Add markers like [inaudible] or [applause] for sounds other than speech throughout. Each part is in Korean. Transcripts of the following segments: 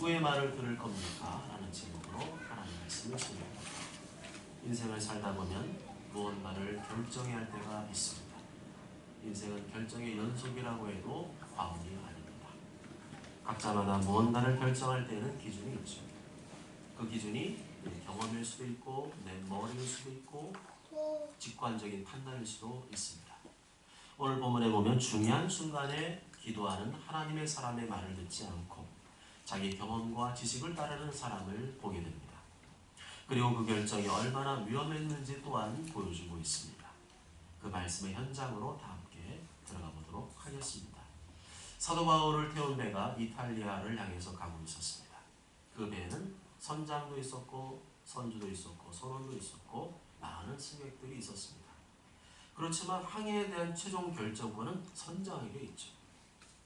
누구의 말을 들을 겁니까? 라는 제목으로 하나님 말씀을 소개합니다. 인생을 살다 보면 무언가를 결정해야 할 때가 있습니다. 인생은 결정의 연속이라고 해도 과언이 아닙니다. 각자마다 무언가를 결정할 때에는 기준이 있죠. 그 기준이 내 경험일 수도 있고 내 머리일 수도 있고 직관적인 판단일 수도 있습니다. 오늘 본문에 보면 중요한 순간에 기도하는 하나님의 사람의 말을 듣지 않고 자기 경험과 지식을 따르는 사람을 보게 됩니다. 그리고 그 결정이 얼마나 위험했는지 또한 보여주고 있습니다. 그 말씀의 현장으로 다 함께 들어가 보도록 하겠습니다. 사도 바울을 태운 배가 이탈리아를 향해서 가고 있었습니다. 그 배에는 선장도 있었고 선주도 있었고 선원도 있었고 많은 승객들이 있었습니다. 그렇지만 항해에 대한 최종 결정권은 선장에게 있죠.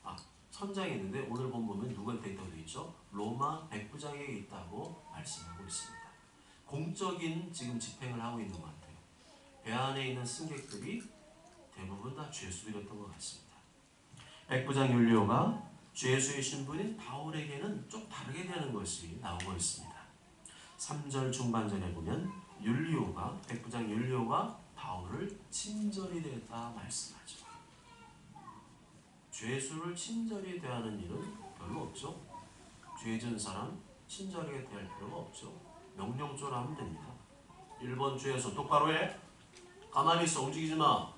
아, 선장이 있는데 오늘 본문은 누구한테 있다고 되어 있죠? 로마 백부장에게 있다고 말씀하고 있습니다. 공적인 지금 집행을 하고 있는 것 같아요. 배 안에 있는 승객들이 대부분 다 죄수들이었던 것 같습니다. 백부장 율리오가 죄수의 신분인 바울에게는 좀 다르게 되는 것이 나오고 있습니다. 3절 중반전에 보면 율리오가 백부장 율리오가 바울을 친절히 대했다 말씀하죠. 죄수를 친절히 대하는 일은 별로 없죠. 죄진 사람 친절하게 대할 필요가 없죠. 명령조로 하면 됩니다. 1번 죄수 똑바로 해. 가만히 있어 움직이지 마.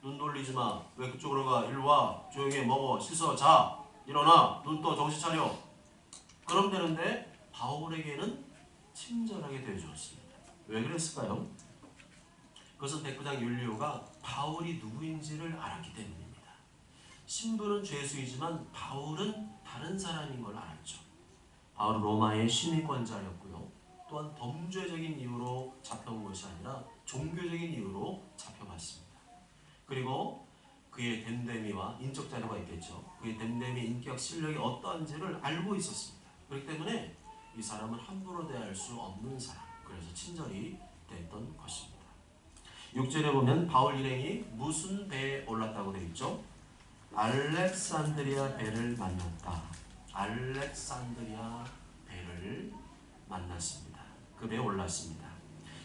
눈 돌리지 마. 왜 그쪽으로 가? 일로 와. 조용히 해. 먹어. 씻어. 자. 일어나. 눈 떠. 정신 차려. 그럼 되는데 바울에게는 친절하게 대해주었습니다. 왜 그랬을까요? 그것은 백부장 율리오가 바울이 누구인지를 알았기 때문입니다. 신부는 죄수이지만 바울은 다른 사람인 걸 알았죠. 바울은 로마의 시민권자였고요. 또한 범죄적인 이유로 잡혀온 것이 아니라 종교적인 이유로 잡혀갔습니다. 그리고 그의 댐댐이와 인적 자료가 있겠죠. 그의 댐댐의 인격 실력이 어떠한지를 알고 있었습니다. 그렇기 때문에 이 사람은 함부로 대할 수 없는 사람. 그래서 친절히 대했던 것입니다. 6절에 보면 바울 일행이 무슨 배에 올랐다고 되어 있죠? 알렉산드리아 배를 만났다. 알렉산드리아 배를 만났습니다. 그 배에 올랐습니다.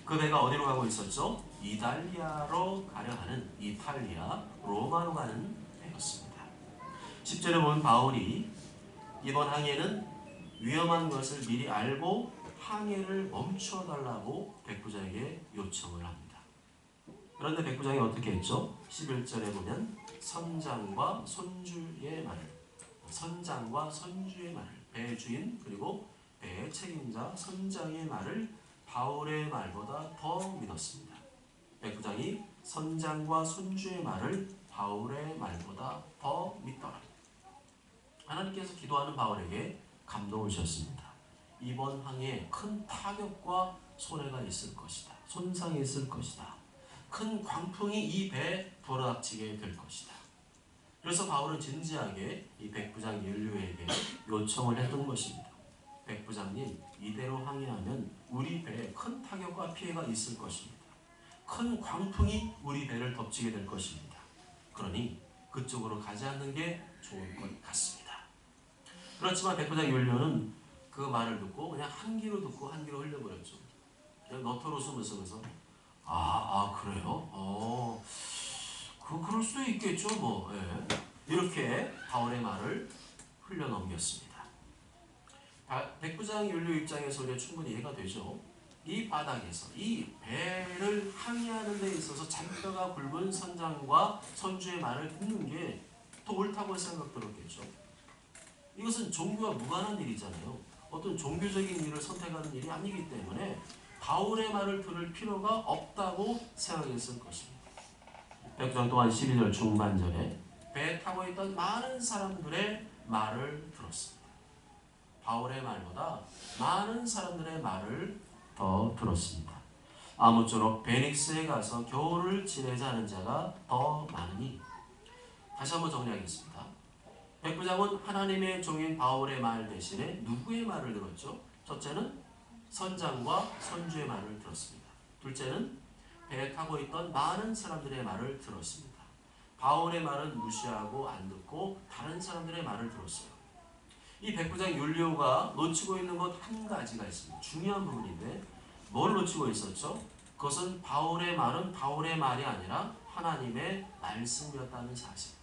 그 배가 어디로 가고 있었죠? 이탈리아로 가려 하는 이탈리아 로마로 가는 배였습니다. 10절에 보면 바울이 이번 항해는 위험한 것을 미리 알고 항해를 멈춰 달라고 백부장에게 요청을 합니다. 그런데 백부장이 어떻게 했죠? 11절에 보면 선장과 손주의 말을 선장과 선주의 말을 배 주인 그리고 배 책임자 선장의 말을 바울의 말보다 더 믿었습니다. 백부장이 선장과 손주의 말을 바울의 말보다 더 믿더라. 하나님께서 기도하는 바울에게 감동을 주셨습니다. 이번 항해에 큰 타격과 손해가 있을 것이다. 손상이 있을 것이다. 큰 광풍이 이 배에 불어닥치게 될 것이다. 그래서 바울은 진지하게 이 백부장 율류에게 요청을 했던 것입니다. 백부장님, 이대로 항해하면 우리 배에 큰 타격과 피해가 있을 것입니다. 큰 광풍이 우리 배를 덮치게 될 것입니다. 그러니 그쪽으로 가지 않는 게 좋을 것 같습니다. 그렇지만 백부장 율류는 그 말을 듣고 그냥 한 귀로 듣고 한 귀로 흘려버렸죠. 그냥 너털 웃음 웃으면서 아, 아 그래요? 어, 그 그럴 수 있겠죠, 뭐. 예. 이렇게 바울의 말을 흘려 넘겼습니다. 백부장 율류 입장에서 우리가 충분히 이해가 되죠. 이 바닥에서 이 배를 항해하는 데 있어서 잔뼈가 굵은 선장과 선주의 말을 듣는 게 더 옳다고 생각 들었겠죠. 이것은 종교와 무관한 일이잖아요. 어떤 종교적인 일을 선택하는 일이 아니기 때문에 바울의 말을 들을 필요가 없다고 생각했을 것입니다. 백부장 또한 12절 중반절에 배에 타고 있던 많은 사람들의 말을 들었습니다. 바울의 말보다 많은 사람들의 말을 더 들었습니다. 아무쪼록 베닉스에 가서 겨울을 지내자는 자가 더 많으니 다시 한번 정리하겠습니다. 백부장은 하나님의 종인 바울의 말 대신에 누구의 말을 들었죠? 첫째는 선장과 선주의 말을 들었습니다. 둘째는 배에 타고 있던 많은 사람들의 말을 들었습니다. 바울의 말은 무시하고 안 듣고 다른 사람들의 말을 들었어요. 이 백부장 율리오가 놓치고 있는 것 한 가지가 있습니다. 중요한 부분인데 뭘 놓치고 있었죠? 그것은 바울의 말은 바울의 말이 아니라 하나님의 말씀이었다는 사실.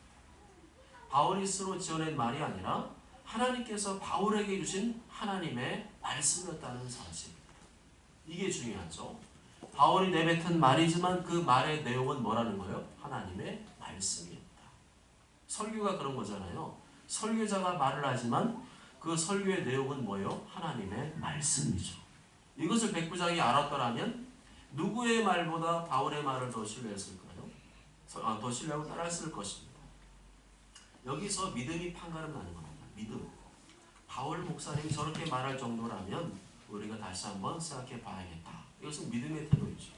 바울이 스스로 지어낸 말이 아니라 하나님께서 바울에게 주신 하나님의 말씀이었다는 사실. 이게 중요하죠. 바울이 내뱉은 말이지만 그 말의 내용은 뭐라는 거예요? 하나님의 말씀이었다. 설교가 그런 거잖아요. 설교자가 말을 하지만 그 설교의 내용은 뭐예요? 하나님의 말씀이죠. 이것을 백부장이 알았더라면 누구의 말보다 바울의 말을 더 신뢰했을까요? 아, 더 신뢰하고 따라했을 것입니다. 여기서 믿음이 판가름 나는 겁니다. 믿음. 바울 목사님이 저렇게 말할 정도라면 우리가 다시 한번 생각해 봐야겠다. 이것은 믿음의 태도이죠.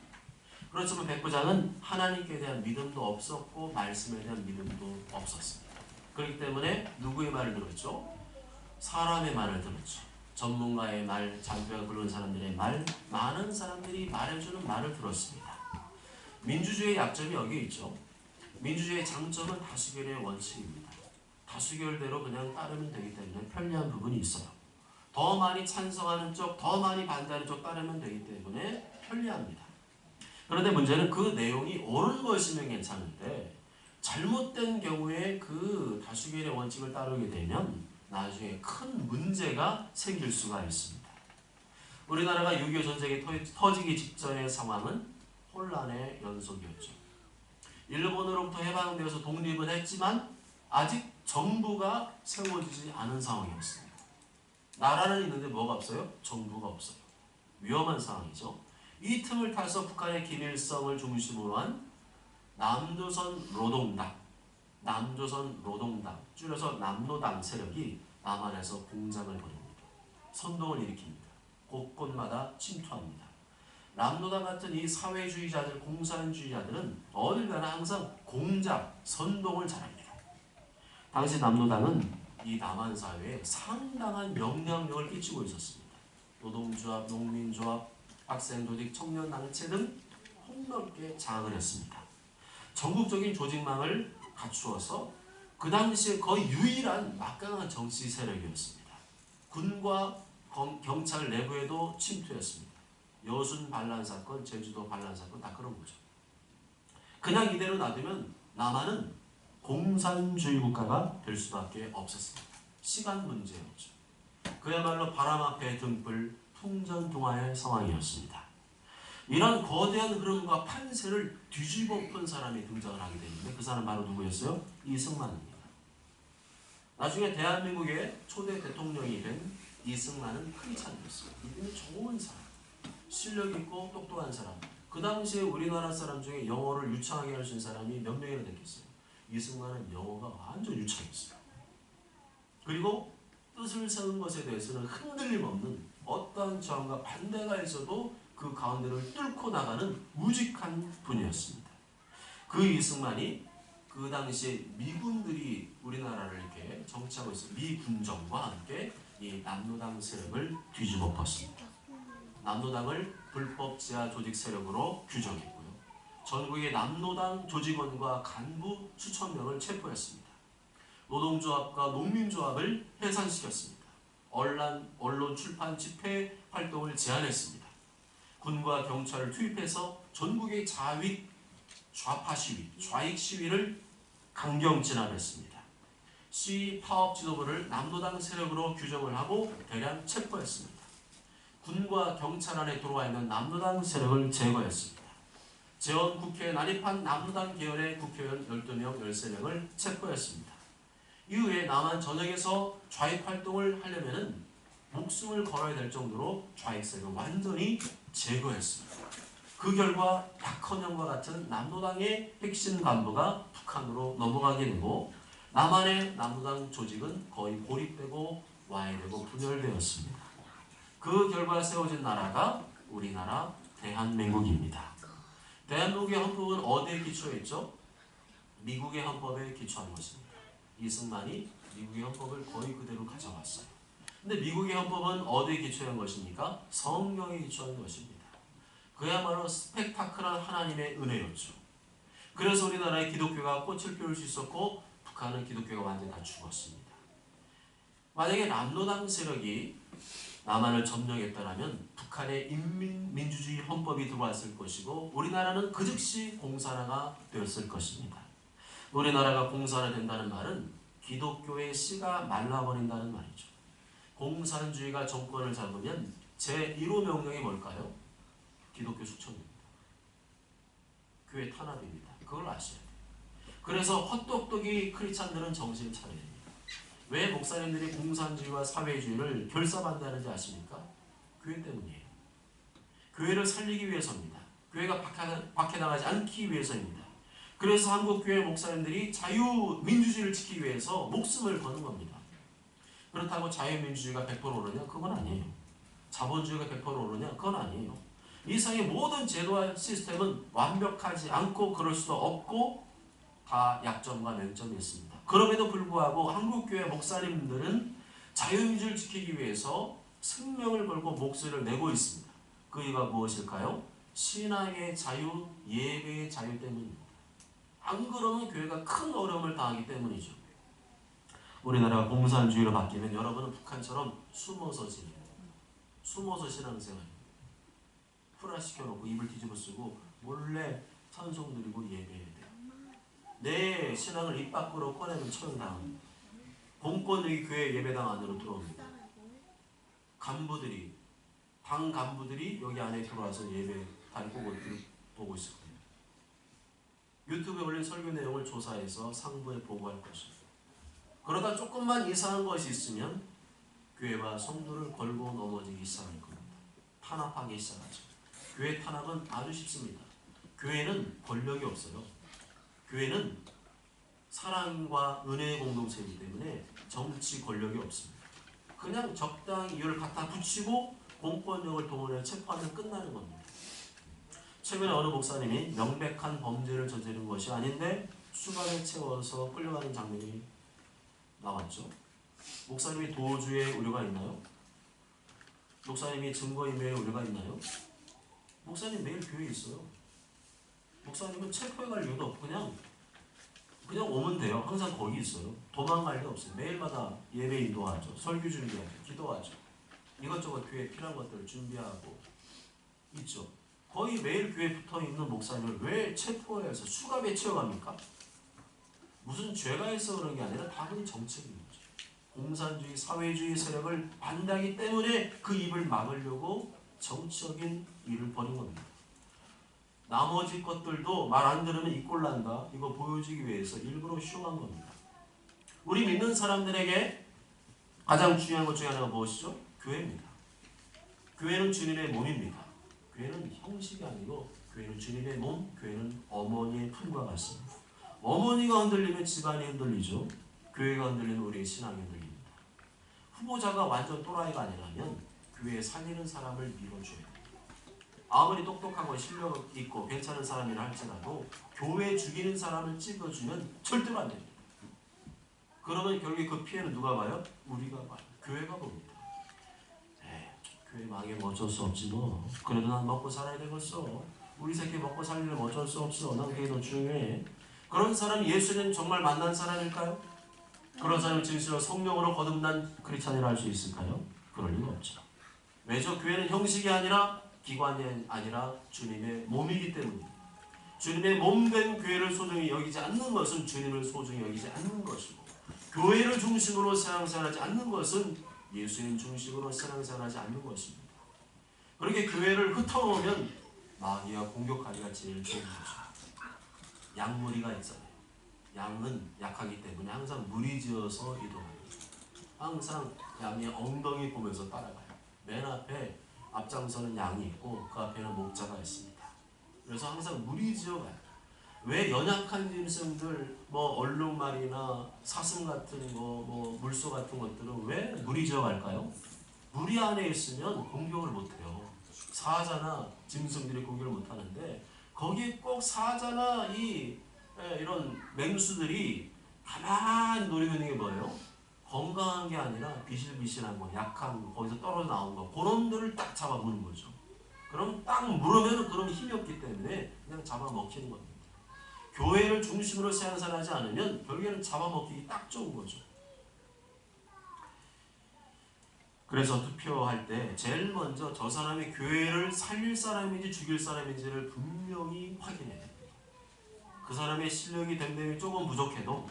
그렇지만 백부장은 하나님께 대한 믿음도 없었고 말씀에 대한 믿음도 없었습니다. 그렇기 때문에 누구의 말을 들었죠? 사람의 말을 들었죠. 전문가의 말, 장교가 부르는 사람들의 말, 많은 사람들이 말해주는 말을 들었습니다. 민주주의의 약점이 여기 있죠. 민주주의의 장점은 다수결의 원칙입니다. 다수결대로 그냥 따르면 되기 때문에 편리한 부분이 있어요. 더 많이 찬성하는 쪽, 더 많이 반대하는 쪽 따르면 되기 때문에 편리합니다. 그런데 문제는 그 내용이 옳은 것이면 괜찮은데 잘못된 경우에 그 다수결의 원칙을 따르게 되면 나중에 큰 문제가 생길 수가 있습니다. 우리나라가 6.25 전쟁이 터지기 직전의 상황은 혼란의 연속이었죠. 일본으로부터 해방되어서 독립은 했지만 아직 정부가 세워지지 않은 상황이었습니다. 나라는 있는데 뭐가 없어요? 정부가 없어요. 위험한 상황이죠. 이 틈을 타서 북한의 김일성을 중심으로 한 남조선 노동당, 남조선 노동당, 줄여서 남노당 세력이 남한에서 공장을 벌입니다. 선동을 일으킵니다. 곳곳마다 침투합니다. 남노당 같은 이 사회주의자들, 공산주의자들은 어딜 가나 항상 공작, 선동을 잘합니다. 당시 남노당은 이 남한 사회에 상당한 영향력을 끼치고 있었습니다. 노동조합, 농민조합, 학생조직, 청년단체 등 폭넓게 장악을 했습니다. 전국적인 조직망을 갖추어서 그 당시에 거의 유일한 막강한 정치 세력이었습니다. 군과 경찰 내부에도 침투했습니다. 여순 반란 사건, 제주도 반란 사건 다 그런 거죠. 그냥 이대로 놔두면 남한은 공산주의 국가가 될 수밖에 없었습니다. 시간 문제였죠. 그야말로 바람 앞에 등불, 풍전등화의 상황이었습니다. 이런 거대한 흐름과 판세를 뒤집어 푼 사람이 등장을 하게 되는데 그 사람 바로 누구였어요? 이승만입니다. 나중에 대한민국의 초대 대통령이 된 이승만은 크리찬이었어요. 이분이 좋은 사람, 실력 있고 똑똑한 사람. 그 당시에 우리나라 사람 중에 영어를 유창하게 할 수 있는 사람이 몇 명이나 됐겠어요. 이승만은 영어가 완전 유창했어요. 그리고 뜻을 세운 것에 대해서는 흔들림 없는 어떤 저항과 반대가 있어도 그 가운데를 뚫고 나가는 우직한 분이었습니다. 그 이승만이 그 당시에 미군들이 우리나라를 이렇게 정치하고 있어 미군정과 함께 이 남노당 세력을 뒤집어 엎었습니다. 남노당을 불법 지하 조직 세력으로 규정했고요. 전국의 남노당 조직원과 간부 수천 명을 체포했습니다. 노동조합과 농민조합을 해산시켰습니다. 언론, 언론 출판 집회 활동을 제한했습니다. 군과 경찰을 투입해서 전국의 자윗 좌파 시위, 좌익 시위를 강경 진압했습니다. 시위 파업 지도부를 남도당 세력으로 규정을 하고 대량 체포했습니다. 군과 경찰 안에 들어와 있는 남도당 세력을 제거했습니다. 재원 국회에 난입한 남도당 계열의 국회의원 12명, 13명을 체포했습니다. 이후에 남한 전역에서 좌익 활동을 하려면 목숨을 걸어야 될 정도로 좌익 세력을 완전히 제거했습니다. 그 결과 박헌영과 같은 남노당의 핵심 간부가 북한으로 넘어가게 되고 남한의 남노당 조직은 거의 고립되고 와해되고 분열되었습니다. 그 결과 세워진 나라가 우리나라 대한민국입니다. 대한민국의 헌법은 어디에 기초했죠? 미국의 헌법에 기초한 것입니다. 이승만이 미국의 헌법을 거의 그대로 가져왔어요. 근데 미국의 헌법은 어디에 기초한 것입니까? 성경에 기초한 것입니다. 그야말로 스펙타클한 하나님의 은혜였죠. 그래서 우리나라의 기독교가 꽃을 피울 수 있었고 북한은 기독교가 완전히 다 죽었습니다. 만약에 남로당 세력이 남한을 점령했다면 북한의 인민민주주의 헌법이 들어왔을 것이고 우리나라는 그 즉시 공산화가 되었을 것입니다. 우리나라가 공산화 된다는 말은 기독교의 씨가 말라버린다는 말이죠. 공산주의가 정권을 잡으면 제1호 명령이 뭘까요? 기독교 수천입니다. 교회 탄압입니다. 그걸 아셔야 돼요. 그래서 헛똑똑이 크리스찬들은 정신을 차려야 됩니다. 왜 목사님들이 공산주의와 사회주의를 결사반대하는지 아십니까? 교회 때문이에요. 교회를 살리기 위해서입니다. 교회가 박해, 박해당하지 않기 위해서입니다. 그래서 한국 교회 목사님들이 자유민주주의를 지키기 위해서 목숨을 거는 겁니다. 그렇다고 자유민주주의가 100% 오르냐? 그건 아니에요. 자본주의가 100% 오르냐? 그건 아니에요. 이 세상의 모든 제도와 시스템은 완벽하지 않고 그럴 수도 없고 다 약점과 맹점이 있습니다. 그럼에도 불구하고 한국교회 목사님들은 자유민주를 지키기 위해서 생명을 걸고 목소리를 내고 있습니다. 그 이유가 무엇일까요? 신앙의 자유, 예배의 자유 때문입니다. 안 그러면 교회가 큰 어려움을 당하기 때문이죠. 우리나라가 공산주의로 바뀌면 여러분은 북한처럼 숨어서 지내요. 숨어서 신앙생활. 풀화시켜놓고 입을 뒤집어 쓰고 몰래 찬송 드리고 예배해야 돼요. 내 신앙을 입 밖으로 꺼내면 처형당합니다. 공권력이 교회 예배당 안으로 들어옵니다. 간부들이 당 간부들이 여기 안에 들어와서 예배 보고 보고 있을 거예요. 유튜브에 올린 설교 내용을 조사해서 상부에 보고할 것입니다. 그러다 조금만 이상한 것이 있으면 교회와 성도를 걸고 넘어지기 시작할 겁니다. 탄압하기 시작하죠. 교회 탄압은 아주 쉽습니다. 교회는 권력이 없어요. 교회는 사랑과 은혜의 공동체이기 때문에 정치 권력이 없습니다. 그냥 적당히 이유를 갖다 붙이고 공권력을 동원해 체포하면 끝나는 겁니다. 최근에 어느 목사님이 명백한 범죄를 저지른 것이 아닌데 수갑에 채워서 끌려가는 장면이 나왔죠. 목사님이 도주의 우려가 있나요? 목사님이 증거인멸의 우려가 있나요? 목사님 매일 교회에 있어요. 목사님은 체포해 갈 이유도 없고 그냥 그냥 오면 돼요. 항상 거기 있어요. 도망갈 데 없어요. 매일마다 예배 인도하죠. 설교 준비하죠. 기도하죠. 이것저것 교회에 필요한 것들을 준비하고 있죠. 거의 매일 교회에 붙어 있는 목사님을 왜 체포해서 수갑에 채워갑니까? 무슨 죄가 있어 그런 게 아니라 다분히 정책인 거죠. 공산주의, 사회주의 세력을 반대하기 때문에 그 입을 막으려고 정치적인 일을 벌인 겁니다. 나머지 것들도 말 안 들으면 이꼴 난다. 이거 보여주기 위해서 일부러 쉬워한 겁니다. 우리 믿는 사람들에게 가장 중요한 것 중에 하나가 무엇이죠? 교회입니다. 교회는 주님의 몸입니다. 교회는 형식이 아니고 교회는 주님의 몸, 교회는 어머니의 품과 같습니다. 어머니가 흔들리면 집안이 흔들리죠. 교회가 흔들리면 우리의 신앙이 흔들립니다. 후보자가 완전 또라이가 아니라면 교회에 살리는 사람을 밀어줘야 돼요. 아무리 똑똑하고 실력 있고 괜찮은 사람이라 할지라도 교회 죽이는 사람을 찍어주면 절대로 안 됩니다. 그러면 결국에 그 피해는 누가 봐요? 우리가 봐요. 교회가 봅니다. 에이, 교회 망해 어쩔 수 없지 뭐. 그래도 난 먹고 살아야 되겠어. 우리 새끼 먹고 살려면 어쩔 수 없어. 난 그게 더 중요해. 그런 사람이 예수님 정말 만난 사람일까요? 그런 사람이 진실로 성령으로 거듭난 크리스찬이라 할 수 있을까요? 그럴 리가 없죠. 왜죠? 교회는 형식이 아니라 기관이 아니라 주님의 몸이기 때문입니다. 주님의 몸된 교회를 소중히 여기지 않는 것은 주님을 소중히 여기지 않는 것이고 교회를 중심으로 신앙생활하지 않는 것은 예수님 중심으로 신앙생활하지 않는 것입니다. 그렇게 교회를 흩어놓으면 마귀가 공격하기가 제일 좋은 거죠. 양무리가 있잖아요. 양은 약하기 때문에 항상 무리지어서 이동합니다. 항상 양의 엉덩이 보면서 따라가요. 맨 앞에 앞장서는 양이 있고 그 앞에는 목자가 있습니다. 그래서 항상 무리지어 가요. 왜 연약한 짐승들 뭐 얼룩말이나 사슴 같은 거, 뭐 물소 같은 것들은 왜 무리지어 갈까요? 무리 안에 있으면 공격을 못 해요. 사자나 짐승들이 공격을 못 하는데 거기에 꼭 사자나 이 에, 이런 맹수들이 가만히 노리고 있는 게 뭐예요? 건강한 게 아니라 비실비실한 거, 약한 거, 거기서 떨어져 나온 거, 그런 들을 딱 잡아보는 거죠. 그럼 딱 물으면 그럼 힘이 없기 때문에 그냥 잡아먹히는 겁니다. 교회를 중심으로 생산하지 않으면 결국에는 잡아먹히기 딱 좋은 거죠. 그래서 투표할 때 제일 먼저 저 사람이 교회를 살릴 사람인지 죽일 사람인지를 분명히 확인해야 됩니다. 그 사람의 실력이 댐댐이 조금 부족해도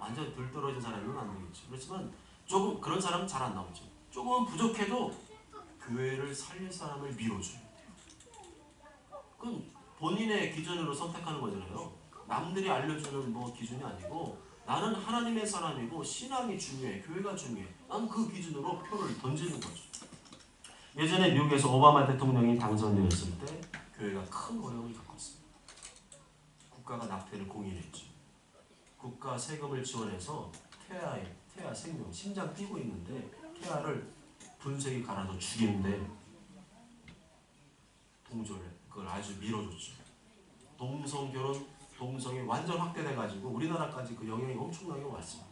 완전 들떨어진 사람이면 안 되겠죠. 그렇지만 조금 그런 사람은 잘 안 나오죠. 조금 부족해도 교회를 살릴 사람을 밀어줘야 돼요. 그건 본인의 기준으로 선택하는 거잖아요. 남들이 알려주는 뭐 기준이 아니고 나는 하나님의 사람이고 신앙이 중요해, 교회가 중요해. 난 그 기준으로 표를 던지는 거죠. 예전에 미국에서 오바마 대통령이 당선되었을 때 교회가 큰 어려움을 겪었습니다. 국가가 낙태를 공인했죠. 국가 세금을 지원해서 태아의 태아 생명 심장 뛰고 있는데 태아를 분쇄기 갈아서 죽이는데 동조를 그걸 아주 밀어줬죠. 동성 결혼 동성이 완전 확대돼 가지고 우리나라까지 그 영향이 엄청나게 왔습니다.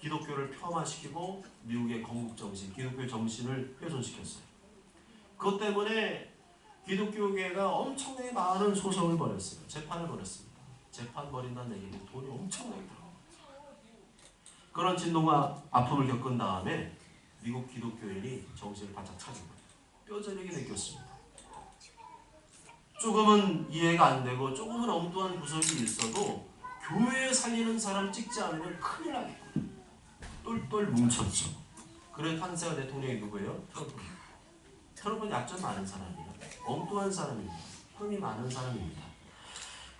기독교를 폄하시키고 미국의 건국 정신, 기독교 정신을 훼손시켰어요. 그것 때문에 기독교계가 엄청나게 많은 소송을 벌였어요. 재판을 벌였습니다. 재판 벌인다는 얘기는 돈이 엄청나게 들어요. 그런 진동과 아픔을 겪은 다음에 미국 기독교인이 정신을 바짝 거예요. 뼈저리게 느꼈습니다. 조금은 이해가 안 되고 조금은 엉뚱한 구석이 있어도 교회 살리는 사람 찍지 않으면 큰일 나겠다. 똘똘 뭉쳤죠. 그래 탄생한 대통령이 누구예요? 트럼프는 약점 많은 사람이에요. 엉뚱한 사람입니다. 흠이 많은 사람입니다.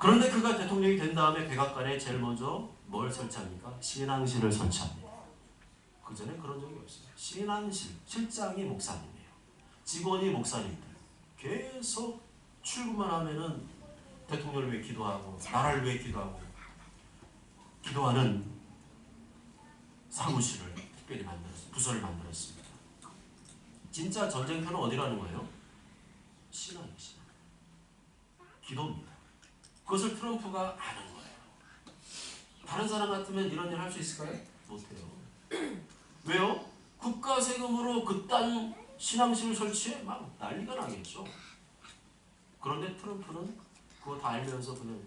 그런데 그가 대통령이 된 다음에 백악관에 제일 먼저 뭘 설치합니까? 신앙실을 설치합니다. 그 전에 그런 적이 없어요. 신앙실, 실장이 목사님이에요. 직원이 목사님들. 계속 출근만 하면은 대통령을 위해 기도하고 나라를 위해 기도하고 기도하는 사무실을 특별히 만들었습니다. 부서를 만들었습니다. 진짜 전쟁터는 어디라는 거예요? 신앙이에요. 신앙. 기도입니다. 그것을 트럼프가 아는 거예요. 다른 사람 같으면 이런 일 할 수 있을까요? 못해요. [clears throat] 왜요? 국가 세금으로 그딴 신앙실을 설치해 막 난리가 나겠죠. 그런데 트럼프는 그거 다 알면서 그냥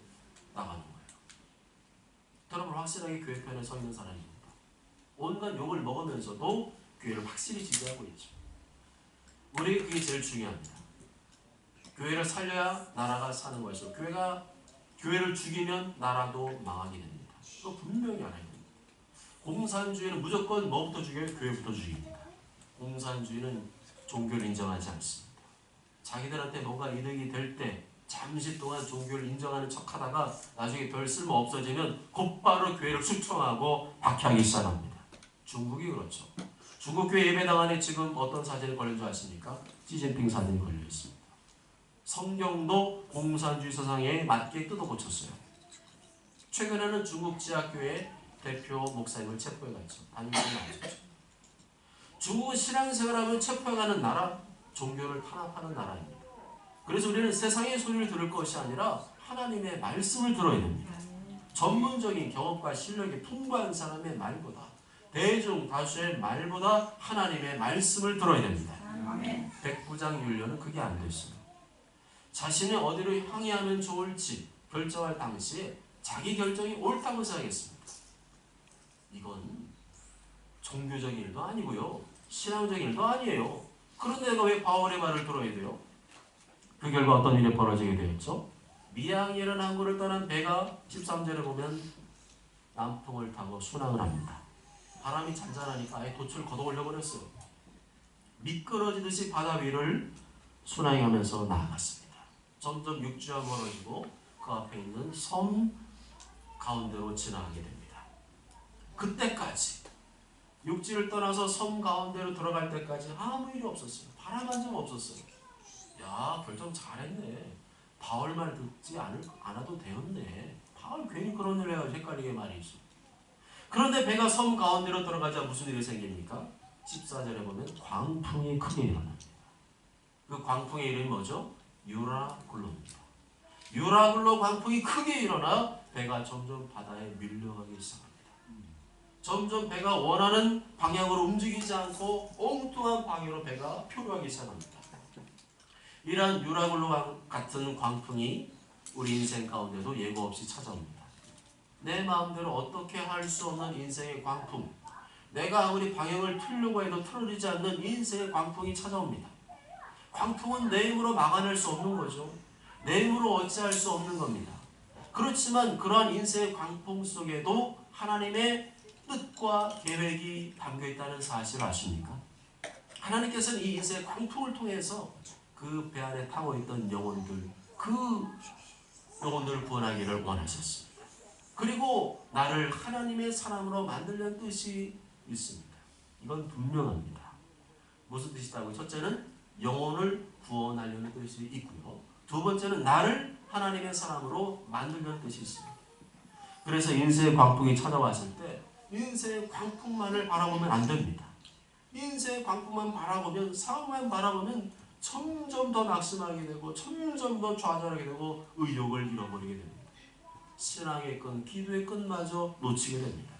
나가는 거예요. 트럼프는 확실하게 교회 편에 서 있는 사람입니다. 온갖 욕을 먹으면서도 교회를 확실히 지지하고 있죠. 우리 그게 제일 중요합니다. 교회를 살려야 나라가 사는 것이고 교회가 교회를 죽이면 나라도 망하게 됩니다. 또 분명히 됩니다. 공산주의는 무조건 뭐부터 죽여요? 교회부터 죽입니다. 공산주의는 종교를 인정하지 않습니다. 자기들한테 뭔가 이득이 될 때 잠시 동안 종교를 인정하는 척하다가 나중에 별 쓸모 없어지면 곧바로 교회를 수청하고 박해하기 시작합니다. 중국이 그렇죠. 중국 교회 예배당 안에 지금 어떤 사진이 걸린 줄 아십니까? 시진핑 사진이 걸려 있습니다. 성경도 공산주의 사상에 맞게 뜯어 고쳤어요. 최근에는 중국 지하교회 대표 목사님을 체포해 갔죠. 반민을 맞았죠. 중국은 신앙생활하면 체포해 가는 나라, 종교를 탄압하는 나라입니다. 그래서 우리는 세상의 소리를 들을 것이 아니라 하나님의 말씀을 들어야 됩니다. 전문적인 경험과 실력이 풍부한 사람의 말보다 대중 다수의 말보다 하나님의 말씀을 들어야 됩니다. 백부장윤려는 그게 안 됐어요. 자신이 어디로 향해하면 좋을지 결정할 당시에 자기 결정이 옳다고 생각했습니다. 이건 종교적인 일도 아니고요. 신앙적인 일도 아니에요. 그런데 내가 왜 바울의 말을 들어야 돼요? 그 결과 어떤 일이 벌어지게 되었죠? 미양이라는 항구를 떠난 배가 13절에 보면 남풍을 타고 순항을 합니다. 바람이 잔잔하니까 아예 돛을 걷어 올려 버렸어요. 미끄러지듯이 바다 위를 순항하면서 나아갔습니다. 점점 육지와 멀어지고 그 앞에 있는 섬 가운데로 지나가게 됩니다. 그때까지 육지를 떠나서 섬 가운데로 들어갈 때까지 아무 일이 없었어요. 바람 한 점 없었어요. 야 결정 잘했네. 바울 말 듣지 않을, 않아도 되었네. 바울 괜히 그런 일을 해가지고 헷갈리게 말이죠. 그런데 배가 섬 가운데로 들어가자 무슨 일이 생깁니까? 14절에 보면 광풍이 크게 일어납니다. 그 광풍의 이름이 뭐죠? 유라굴로입니다. 유라굴로 광풍이 크게 일어나 배가 점점 바다에 밀려가기 시작합니다. 점점 배가 원하는 방향으로 움직이지 않고 엉뚱한 방향으로 배가 표류하기 시작합니다. 이러한 유라굴로 같은 광풍이 우리 인생 가운데도 예고 없이 찾아옵니다. 내 마음대로 어떻게 할 수 없는 인생의 광풍, 내가 아무리 방향을 틀려고 해도 틀어지지 않는 인생의 광풍이 찾아옵니다. 광풍은 내 힘으로 막아낼 수 없는 거죠. 내 힘으로 어찌할 수 없는 겁니다. 그렇지만 그러한 인생의 광풍 속에도 하나님의 뜻과 계획이 담겨 있다는 사실을 아십니까? 하나님께서는 이 인생의 광풍을 통해서 그 배 안에 타고 있던 영혼들, 그 영혼들을 구원하기를 원하셨습니다. 그리고 나를 하나님의 사람으로 만들려는 뜻이 있습니다. 이건 분명합니다. 무슨 뜻이다고? 첫째는 영혼을 구원하려는 뜻이 있고요. 두 번째는 나를 하나님의 사람으로 만들려는 뜻이 있습니다. 그래서 인생의 광풍이 찾아왔을 때 인생의 광풍만을 바라보면 안 됩니다. 인생의 광풍만 바라보면 상황만 바라보면 점점 더 낙심하게 되고 점점 더 좌절하게 되고 의욕을 잃어버리게 됩니다. 신앙의 끈, 기도의 끈마저 놓치게 됩니다.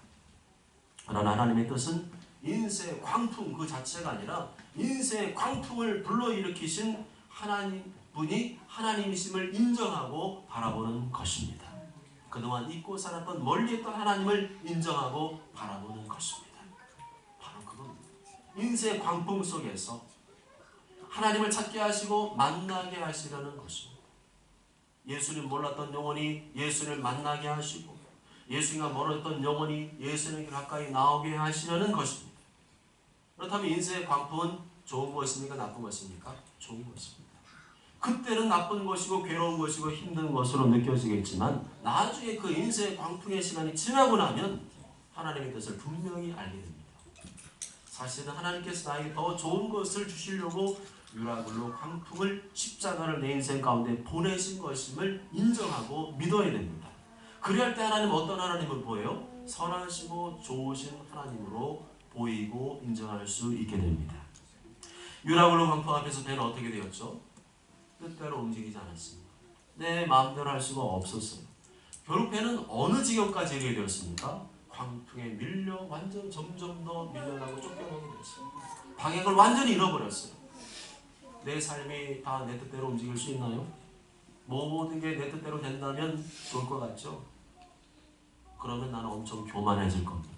그러나 하나님의 뜻은 인생의 광풍 그 자체가 아니라 인생의 광풍을 불러일으키신 하나님 분이 하나님이심을 인정하고 바라보는 것입니다. 그동안 잊고 살았던 멀리 했던 하나님을 인정하고 바라보는 것입니다. 바로 그겁니다. 인생의 광풍 속에서 하나님을 찾게 하시고 만나게 하시려는 것입니다. 예수님 몰랐던 영혼이 예수님을 만나게 하시고 예수님과 멀었던 영혼이 예수님께 가까이 나오게 하시려는 것입니다. 그렇다면 인생의 광풍은 좋은 것입니까? 나쁜 것입니까? 좋은 것입니다. 그때는 나쁜 것이고 괴로운 것이고 힘든 것으로 느껴지겠지만 나중에 그 인생의 광풍의 시간이 지나고 나면 하나님의 뜻을 분명히 알게 됩니다. 사실은 하나님께서 나에게 더 좋은 것을 주시려고 유라굴로 광풍을 십자가를 내 인생 가운데 보내신 것임을 인정하고 믿어야 됩니다. 그리할 때 하나님 어떤 하나님을 보여요? 선하시고 좋으신 하나님으로 보이고 인정할 수 있게 됩니다. 유라굴로 광풍 앞에서 배는 어떻게 되었죠? 뜻대로 움직이지 않았습니다. 내 마음대로 할 수가 없었어요. 결국 배는 어느 지경까지 이르게 되었습니까? 광풍에 밀려 완전 점점 더 밀려나고 쫓겨나게 되었어요. 방향을 완전히 잃어버렸어요. 내 삶이 다 내 뜻대로 움직일 수 있나요? 모든 게 내 뜻대로 된다면 좋을 것 같죠? 그러면 나는 엄청 교만해질 겁니다.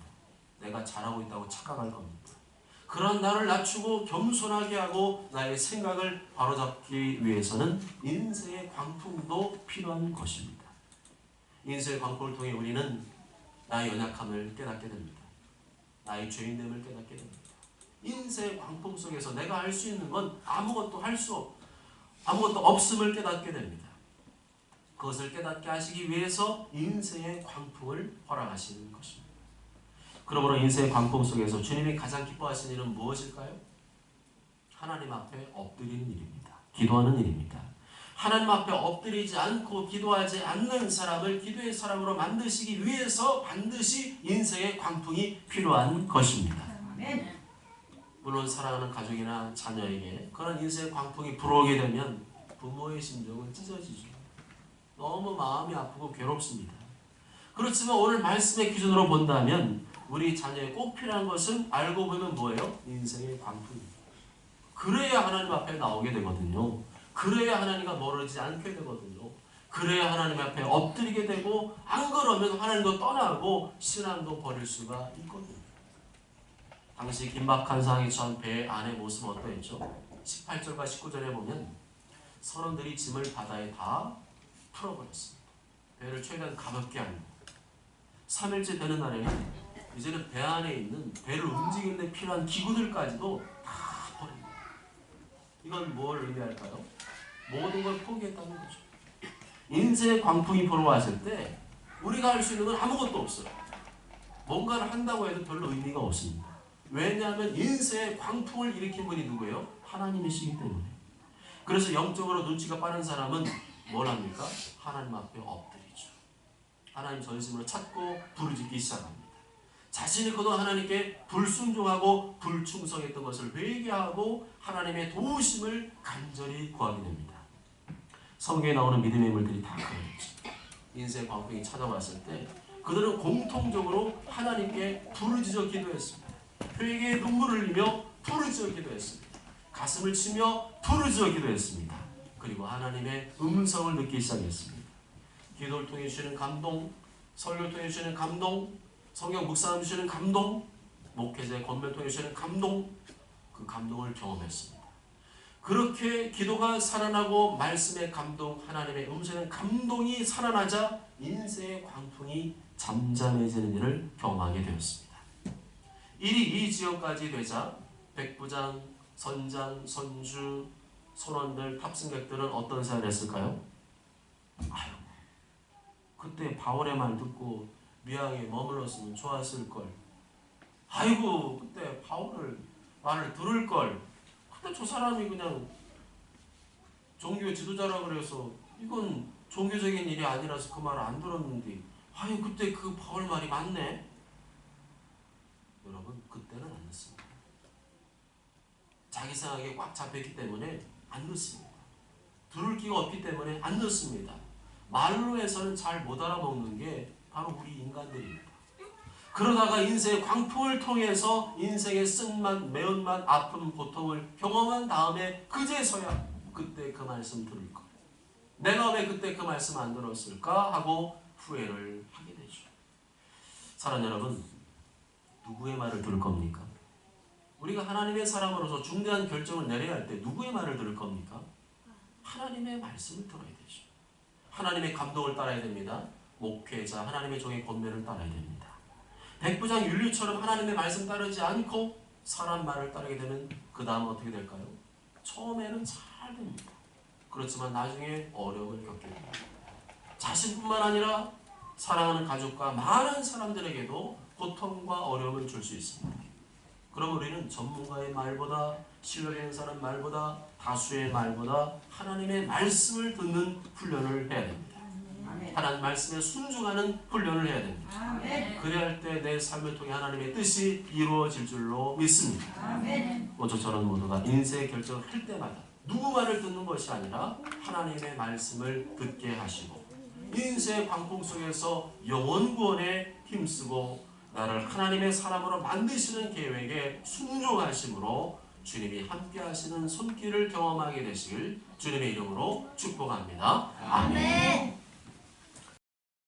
내가 잘하고 있다고 착각할 겁니다. 그런 나를 낮추고 겸손하게 하고 나의 생각을 바로잡기 위해서는 인생의 광풍도 필요한 것입니다. 인생의 광풍을 통해 우리는 나의 연약함을 깨닫게 됩니다. 나의 죄인됨을 깨닫게 됩니다. 인생의 광풍 속에서 내가 할 수 있는 건 아무것도 할 수 없, 아무것도 없음을 깨닫게 됩니다. 그것을 깨닫게 하시기 위해서 인생의 광풍을 허락하시는 것입니다. 그러므로 인생의 광풍 속에서 주님이 가장 기뻐하시는 일은 무엇일까요? 하나님 앞에 엎드리는 일입니다. 기도하는 일입니다. 하나님 앞에 엎드리지 않고 기도하지 않는 사람을 기도의 사람으로 만드시기 위해서 반드시 인생의 광풍이 필요한 것입니다. 물론 사랑하는 가족이나 자녀에게 그런 인생의 광풍이 불어오게 되면 부모의 심정은 찢어지죠. 너무 마음이 아프고 괴롭습니다. 그렇지만 오늘 말씀의 기준으로 본다면 우리 자녀에 꼭 필요한 것은 알고 보면 뭐예요? 인생의 광풍입니다. 그래야 하나님 앞에 나오게 되거든요. 그래야 하나님과 멀어지지 않게 되거든요. 그래야 하나님 앞에 엎드리게 되고 안 그러면 하나님도 떠나고 신앙도 버릴 수가 있거든요. 당시 긴박한 상황에 처한 배 안의 모습은 어떠했죠? 18절과 19절에 보면 선원들이 짐을 바다에 다 풀어버렸습니다. 배를 최대한 가볍게 하는 3일째 되는 날에는 이제는 배 안에 있는 배를 움직이는 데 필요한 기구들까지도 다 버립니다. 이건 뭘 의미할까요? 모든 걸 포기했다는 거죠. 인생의 광풍이 불어 왔을 때 우리가 할 수 있는 건 아무것도 없어요. 뭔가를 한다고 해도 별로 의미가 없습니다. 왜냐하면 인생의 광풍을 일으킨 분이 누구예요? 하나님이시기 때문에. 그래서 영적으로 눈치가 빠른 사람은 뭘 합니까? 하나님 앞에 엎드리죠. 하나님 전심으로 찾고 부르짖기 시작합니다. 자신이 그동안 하나님께 불순종하고 불충성했던 것을 회개하고 하나님의 도우심을 간절히 구하게 됩니다. 성경에 나오는 믿음의 인물들이 다 그랬죠. 인생 광풍이 찾아왔을 때 그들은 공통적으로 하나님께 부르짖어 기도했습니다. 회개의 눈물을 흘리며 부르짖어 기도했습니다. 가슴을 치며 부르짖어 기도했습니다. 그리고 하나님의 음성을 듣기 시작했습니다. 기도를 통해 주시는 감동, 설교를 통해 주시는 감동, 성경 묵상을 주시는 감동, 목회자의 권면 통해서는 감동, 그 감동을 경험했습니다. 그렇게 기도가 살아나고 말씀의 감동, 하나님의 음성의 감동이 살아나자 인생의 광풍이 잠잠해지는 일을 경험하게 되었습니다. 일이 이 지역까지 되자 백부장, 선장, 선주, 선원들, 탑승객들은 어떤 생각을 했을까요? 아유, 그때 바울의 말 듣고 미양에 머물렀으면 좋았을 걸. 아이고, 그때 바울을 말을 들을 걸. 근데 저 사람이 그냥 종교 지도자라 그래서 이건 종교적인 일이 아니라서 그 말을 안 들었는데 아유 그때 그 바울 말이 맞네. 여러분 그때는 안 넣습니다. 자기 생각에 꽉 잡혔기 때문에 안 넣습니다. 들을 기가 없기 때문에 안 넣습니다. 말로 해서는 잘 못 알아먹는 게 바로 우리 인간들입니다. 그러다가 인생의 광풍을 통해서 인생의 쓴맛, 매운맛, 아픔, 고통을 경험한 다음에 그제서야 그때 그 말씀 들을 거. 내가 왜 그때 그 말씀 안 들었을까 하고 후회를 하게 되죠. 사랑 여러분, 누구의 말을 들을 겁니까? 우리가 하나님의 사람으로서 중대한 결정을 내려야 할 때 누구의 말을 들을 겁니까? 하나님의 말씀을 들어야 되죠. 하나님의 감동을 따라야 됩니다. 목회자, 하나님의 종의 권면을 따라야 됩니다. 백부장 율리처럼 하나님의 말씀 따르지 않고 사람 말을 따르게 되면 그 다음 어떻게 될까요? 처음에는 잘 됩니다. 그렇지만 나중에 어려움을 겪게 됩니다. 자신뿐만 아니라 사랑하는 가족과 많은 사람들에게도 고통과 어려움을 줄 수 있습니다. 그럼 우리는 전문가의 말보다 신뢰되는 사람 말보다 다수의 말보다 하나님의 말씀을 듣는 훈련을 해야 됩니다. 하나님 말씀에 순종하는 훈련을 해야 됩니다. 그래야 할 때 내 삶을 통해 하나님의 뜻이 이루어질 줄로 믿습니다. 먼저 저는 모두가 인생의 결정을 할 때마다 누구 말을 듣는 것이 아니라 하나님의 말씀을 듣게 하시고 인생의 광풍 속에서 영원 구원에 힘쓰고 나를 하나님의 사람으로 만드시는 계획에 순종하심으로 주님이 함께 하시는 손길을 경험하게 되시길 주님의 이름으로 축복합니다. 아멘.